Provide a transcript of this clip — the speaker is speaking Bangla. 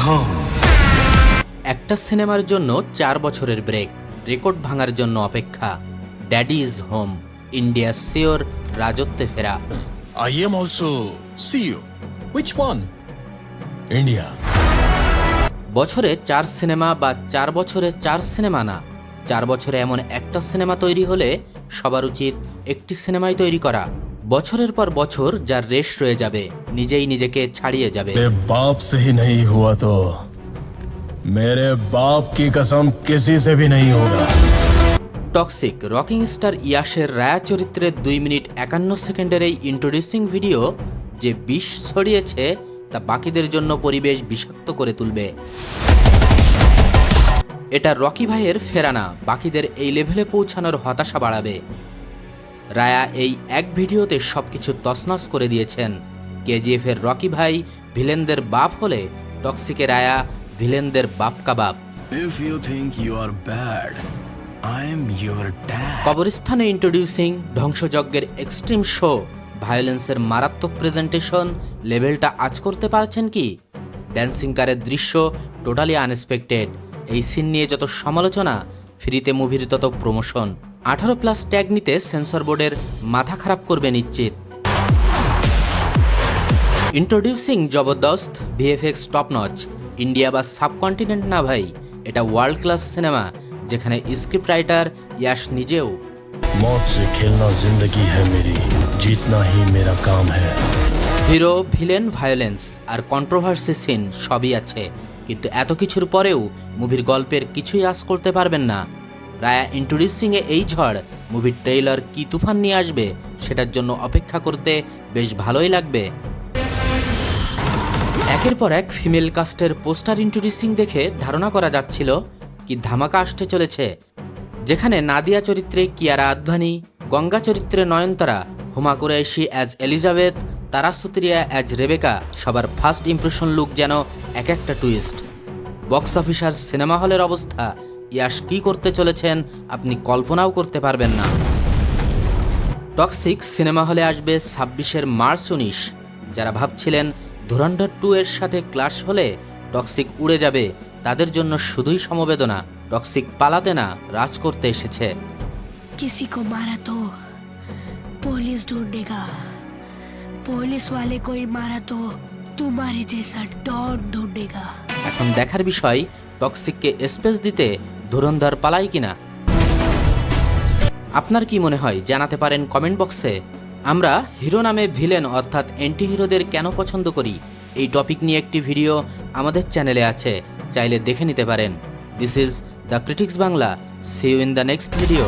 come. একটা সিনেমার জন্য চার বছরের ব্রেক রেকর্ড ভাঙার জন্য অপেক্ষা daddy is home India sure রাজত্বে ফেরা I am also CEO. Which one? India বছরে চার সিনেমা বা চার বছরে চার সিনেমা না চার বছরে এমন একটা সিনেমা তৈরি হলে সবার উচিত একটি সিনেমাই তৈরি করা বছরের পর বছর যার রেশ রয়ে যাবে নিজেই নিজেকে ছাড়িয়ে যাবে। বাপ সে নেই হুয়া তো। মেরে বাপ কি কসম কিসি সে ভি নেই হোগা। টক্সিক রকিং স্টার ইয়াসের রায়া চরিত্রের দুই মিনিট একান্ন সেকেন্ডের এই ইন্ট্রোডিউসিং ভিডিও যে বিষ ছড়িয়েছে তা বাকিদের জন্য পরিবেশ বিষাক্ত করে তুলবে। এটা রকি ভাইয়ের ফেরানা বাকিদের এই লেভেলে পৌঁছানোর হতাশা বাড়াবে। রায়া এই এক ভিডিওতে সবকিছু তছনছ করে দিয়েছেন। কেজিএফ এর রকি ভাই ভিলেনদের বাপ হলে টক্সিকে রায়া ভিলেনদের বাপ কাবাব. কবরস্থানে ইন্ট্রোডিউসিং ধ্বংসযজ্ঞের এক্সট্রিম শো ভায়োলেন্সের মারাত্মক প্রেজেন্টেশন লেভেলটা আজ করতে পারছেন কি? ড্যান্সিং কারের দৃশ্য টোটালি আনএক্সপেক্টেড এই সিন নিয়ে যত সমালোচনা ফ্রিতে মুভির তত প্রমোশন আঠারো প্লাস ট্যাগ নিতে সেন্সর বোর্ডের মাথা খারাপ করবে নিশ্চিত। ইন্ট্রোডিউসিং জবরদস্ত ভিএফএক্স টপ নচ ইন্ডিয়া বা সাবকন্টিনেন্ট না ভাই এটা ওয়ার্ল্ড ক্লাস সিনেমা যেখানে স্ক্রিপ্ট রাইটার ইয়াশ নিজেও। হিরো ভিলেন ভায়োলেন্স আর কন্ট্রোভার্সি সিন সবই আছে। কিন্তু এত কিছুর পরেও মুভির গল্পের কিছুই আশ করতে পারবেন না। রায়া ইন্ট্রোডিউসিংয়ে এই ঝড়। মুভির ট্রেইলার কি তুফান নিয়ে আসবে, সেটার জন্য অপেক্ষা করতে বেশ ভালোই লাগবে। একের পর এক ফিমেল কাস্টের পোস্টার ইন্ট্রোডিউসিং দেখে ধারণা করা যাচ্ছিল কি ধামাকা আসতে চলেছে। যেখানে নাদিয়া চরিত্রে কিয়ারা আদভানি, গঙ্গা চরিত্রে Nayanthara, Huma Qureshi as Elizabeth Tara Sutaria as Rebecca সবার ফার্স্ট ইমপ্রেশন লুক যেন এক একটা টুইস্ট বক্স অফিসার সিনেমা হলের অবস্থা ইয়াশ কী করতে চলেছেন আপনি কল্পনাও করতে পারবেন না টক্সিক সিনেমা হলে আসবে ছাব্বিশের মার্চ উনিশ যারা ভাবছিলেন ধুরন্ধর টু এর সাথে ক্লাশ হলে টক্সিক উড়ে যাবে তাদের জন্য শুধুই সমবেদনা টক্সিক পালাতে না রাজ করতে এসেছে किसी को मारा तो पुलिस ढूंढेगा पुलिस वाले को ही मारा तो तुम्हारे जैसा डॉन ढूंढेगा এখন দেখার বিষয় টক্সিককে স্পেস দিতে ধুরন্ধর পালাই কিনা? আপনার কি মনে হয় জানাতে পারেন কমেন্ট বক্সে। আমরা হিরো নামে ভিলেন অর্থাৎ অ্যান্টি হিরোদের কেন পছন্দ করি? এই টপিক নিয়ে একটি ভিডিও আমাদের চ্যানেলে আছে, চাইলে দেখে নিতে পারেন। This is the critics Bangla see you in the next video